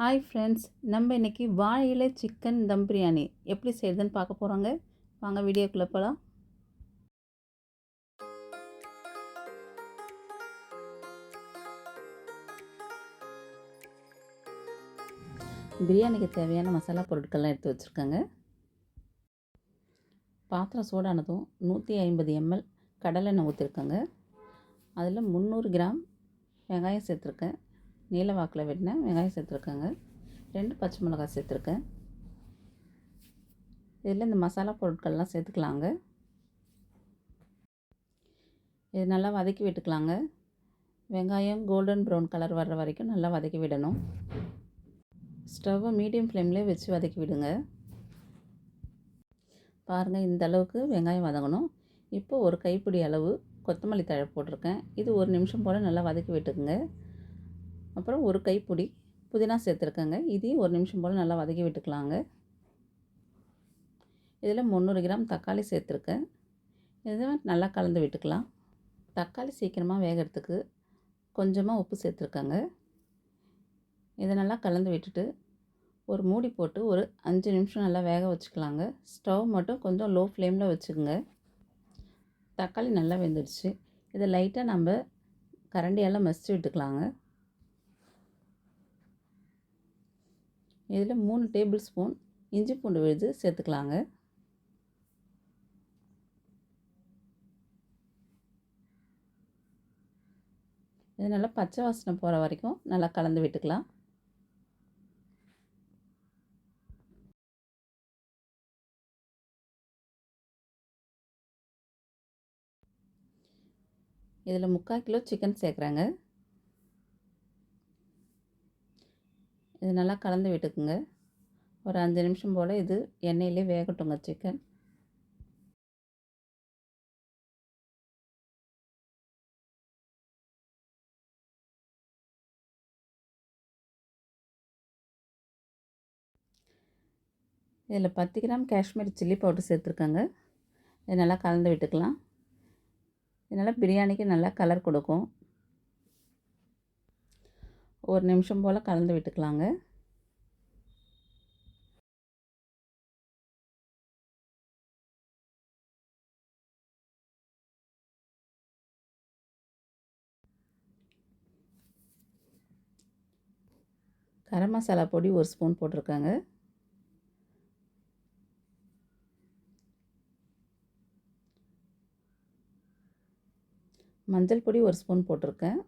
Hi friends நம்ம இன்றைக்கி வாழையில சிக்கன் தம் பிரியாணி எப்படி செய்கிறதுன்னு பார்க்க போகிறோங்க வாங்க வீடியோக்குள்ளே போகலாம் பிரியாணிக்கு தேவையான மசாலா பொருட்கள்லாம் எடுத்து வச்சுருக்கேங்க. பாத்திரம் சூடானதும் நூற்றி ஐம்பது எம்எல் கடலெண்ணெய் ஊற்றிருக்கேங்க அதில் முந்நூறு கிராம் வெங்காயம் சேர்த்துருக்கேன். நீல வாக்கில் வெட்டின வெங்காயம் சேர்த்துருக்கேங்க. ரெண்டு பச்சை மிளகாய் சேர்த்துருக்கேன். இதில் இந்த மசாலா பொருட்கள்லாம் சேர்த்துக்கலாங்க. இது நல்லா வதக்கி விட்டுக்கலாங்க. வெங்காயம் கோல்டன் ப்ரௌன் கலர் வர்ற வரைக்கும் நல்லா வதக்கி விடணும். ஸ்டவ்வை மீடியம் ஃப்ளேம்லேயே வச்சு வதக்கி விடுங்க. பாருங்கள் இந்த அளவுக்கு வெங்காயம் வதங்கணும். இப்போ ஒரு கைப்பிடி அளவு கொத்தமல்லி தழை போட்டிருக்கேன். இது ஒரு நிமிஷம் போல் நல்லா வதக்கி விட்டுக்குங்க. அப்புறம் ஒரு கைப்பொடி புதினா சேர்த்துருக்கேங்க. இதையும் ஒரு நிமிஷம் போல் நல்லா வதக்கி விட்டுக்கலாங்க. இதில் முந்நூறு கிராம் தக்காளி சேர்த்துருக்கேன். இதை நல்லா கலந்து விட்டுக்கலாம். தக்காளி சீக்கிரமாக வேகிறதுக்கு கொஞ்சமாக உப்பு சேர்த்துருக்கேங்க. இதை நல்லா கலந்து விட்டுட்டு ஒரு மூடி போட்டு ஒரு அஞ்சு நிமிஷம் நல்லா வேக வச்சுக்கலாங்க. ஸ்டவ் மட்டும் கொஞ்சம் லோ ஃப்ளேமில் வச்சுக்கோங்க. தக்காளி நல்லா வெந்துடுச்சு. இதை லைட்டாக நம்ம கரண்டியால் மசிச்சு விட்டுக்கலாங்க. இதில் மூணு டேபிள் ஸ்பூன் இஞ்சி பூண்டு விழுது சேர்த்துக்கலாங்க. இது நல்லா பச்சை வாசனை போகிற வரைக்கும் நல்லா கலந்து விட்டுக்கலாம். இதில் முக்கால் கிலோ சிக்கன் சேர்க்குறாங்க. இது நல்லா கலந்து விட்டுக்குங்க. ஒரு அஞ்சு நிமிஷம் போல் இது எண்ணெயிலே வேகட்டுங்க சிக்கன் இதில் பத்து கிராம் காஷ்மீரி சில்லி பவுடர் சேர்த்துருக்கேங்க. இது நல்லா கலந்து விட்டுக்கலாம். இதனால் பிரியாணிக்கு நல்லா கலர் கொடுக்கும். ஒரு நிமிஷம் போல் கலந்து விட்டுக்கலாங்க. கரம் மசாலா பொடி ஒரு ஸ்பூன் போட்டிருக்காங்க. மஞ்சள் பொடி ஒரு ஸ்பூன் போட்டிருக்கேன்.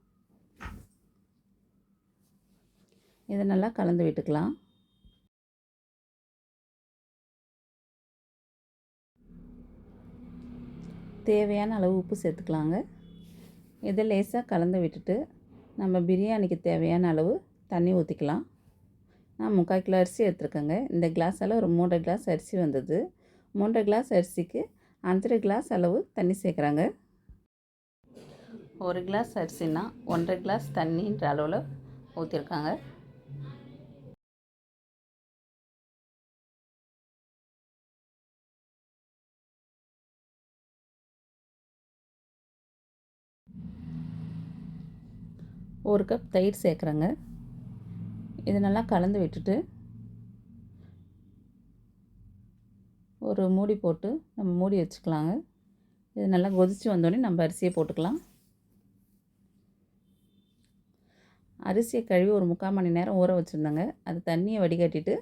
இதை நல்லா கலந்து விட்டுக்கலாம். தேவையான அளவு உப்பு சேர்த்துக்கலாங்க. இதை லேசாக கலந்து விட்டுட்டு நம்ம பிரியாணிக்கு தேவையான அளவு தண்ணி ஊற்றிக்கலாம் நான் முக்கால் கிலோ அரிசி எடுத்துருக்கேங்க. இந்த கிளாஸால் ஒரு மூன்றரை கிளாஸ் அரிசி வந்தது. மூன்றரை கிளாஸ் அரிசிக்கு அஞ்சரை கிளாஸ் அளவு தண்ணி சேர்க்குறாங்க. ஒரு கிளாஸ் அரிசினா ஒன்றரை கிளாஸ் தண்ணின்ற அளவில் ஊற்றிருக்காங்க ஒரு கப் தயிர் சேர்க்குறேங்க. இது நல்லா கலந்து விட்டுட்டு ஒரு மூடி போட்டு நம்ம மூடி வச்சுக்கலாங்க. இது நல்லா கொதித்து வந்தோடனே நம்ம அரிசியை போட்டுக்கலாம். அரிசியை கழுவி ஒரு முக்கால் மணி நேரம் ஊற வச்சுருந்தேங்க. அது தண்ணியை வடிகட்டிட்டு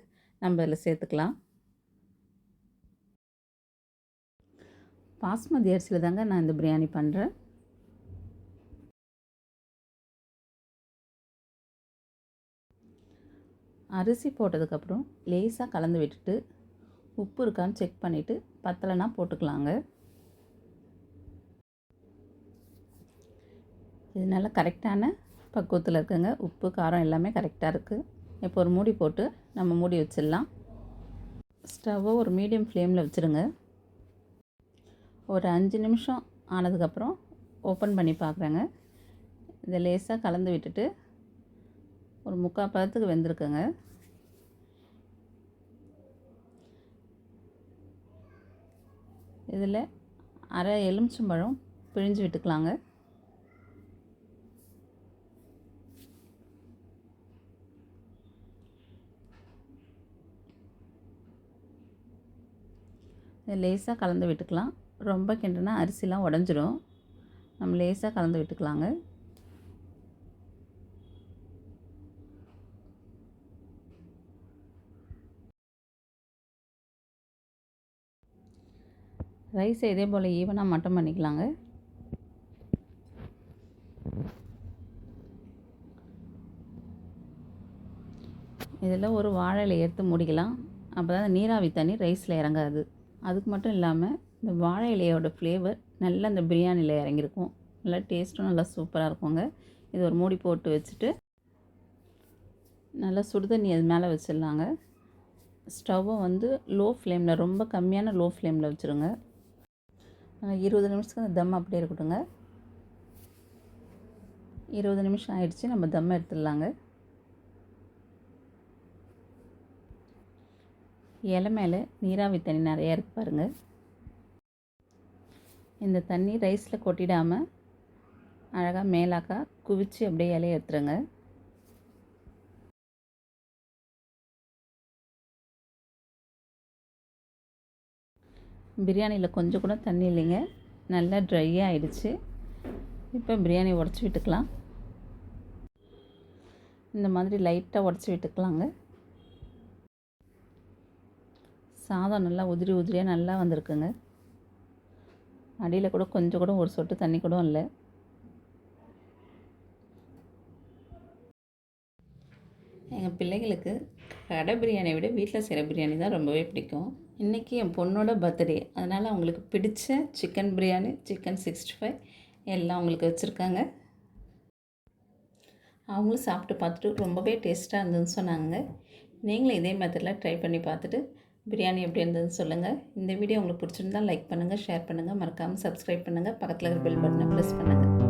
நம்ம அதில் சேர்த்துக்கலாம். பாஸ்மதி அரிசியில் தாங்க நான் இந்த பிரியாணி பண்ணுறேன் அரிசி போட்டதுக்கப்புறம் லேசாக கலந்து விட்டுட்டு உப்பு இருக்கான்னு செக் பண்ணிவிட்டு பத்தலைனா போட்டுக்கலாங்க. இது நல்லா கரெக்டான பக்குவத்தில் இருக்குங்க. உப்பு காரம் எல்லாமே கரெக்டாக இருக்குது இப்போ ஒரு மூடி போட்டு நம்ம மூடி வச்சிடலாம். ஸ்டவ்வை ஒரு மீடியம் ஃப்ளேமில் வச்சுருங்க. ஒரு அஞ்சு நிமிஷம் ஆனதுக்கப்புறம் ஓப்பன் பண்ணி பார்க்குறேங்க இதை லேசாக கலந்து விட்டுட்டு ஒரு முக்கால் பதத்துக்கு வெந்திருக்குங்க. இதில் அரை எலுமிச்சம்பழம் பிழிஞ்சு விட்டுக்கலாங்க. லேசாக கலந்து விட்டுக்கலாம். ரொம்ப கிண்டுனா அரிசிலாம் உடஞ்சிடும் நம்ம லேசாக கலந்து விட்டுக்கலாங்க. ரைஸை இதே போல் ஈவனாக மட்டம் பண்ணிக்கலாங்க. இதில் ஒரு வாழை இலையை எடுத்து முடிக்கலாம். அப்போ தான் நீராவி தண்ணி ரைஸில் இறங்காது. அதுக்கு மட்டும் இல்லாமல் இந்த வாழை இலையோட ஃப்ளேவர் நல்லா அந்த பிரியாணியில் இறங்கியிருக்கும் நல்லா டேஸ்ட்டும் நல்லா சூப்பராக இருக்குங்க. இது ஒரு மூடி போட்டு வச்சுட்டு நல்லா சுடுதண்ணி அது மேலே வச்சிடலாங்க. ஸ்டவ்வை வந்து லோ ஃப்ளேமில் ரொம்ப கம்மியான லோ ஃப்ளேமில் வச்சுருங்க. இருபது நிமிஷத்துக்கு அந்த தம் அப்படியே இருக்கட்டுங்க இருபது நிமிஷம் ஆயிடுச்சு நம்ம தம் எடுத்துடலாங்க. இலை மேலே நீராவி தண்ணி நிறையா இருக்கு பாருங்கள் இந்த தண்ணி ரைஸில் கொட்டிடாமல் அழகாக மேலாக்கா குவிச்சு அப்படியே இலையை எடுத்துருங்க. பிரியாணியில் கொஞ்சம் கூட தண்ணி இல்லைங்க. நல்லா ட்ரையாக ஆயிடுச்சு. இப்போ பிரியாணி உடச்சி விட்டுக்கலாம். இந்த மாதிரி லைட்டாக உடச்சி விட்டுக்கலாங்க. சாதம் நல்லா உதிரி உதிரியாக நல்லா வந்திருக்குங்க. அடியில் கூட கொஞ்சம் கூட ஒரு சொட்டு தண்ணி கூட இல்லை. எங்கள் பிள்ளைகளுக்கு கடை பிரியாணியை விட வீட்டில் செய்கிற பிரியாணி தான் ரொம்பவே பிடிக்கும். இன்றைக்கி என் பொண்ணோட பர்த்டே அதனால் அவங்களுக்கு பிடிச்ச chicken biryani chicken sixty five எல்லாம் அவங்களுக்கு வச்சுருக்காங்க. அவங்களும் சாப்பிட்டு பார்த்துட்டு ரொம்பவே டேஸ்ட்டாக இருந்ததுன்னு சொன்னாங்க. நீங்களும் இதே மெத்தடில் ட்ரை பண்ணி பார்த்துட்டு பிரியாணி எப்படி இருந்ததுன்னு சொல்லுங்கள் இந்த வீடியோ உங்களுக்கு பிடிச்சிருந்தால் லைக் பண்ணுங்கள் ஷேர் பண்ணுங்கள் மறக்காமல் சப்ஸ்கிரைப் பண்ணுங்கள் பக்கத்தில் இருக்கிற பெல் பட்டனை ப்ரெஸ் பண்ணுங்கள்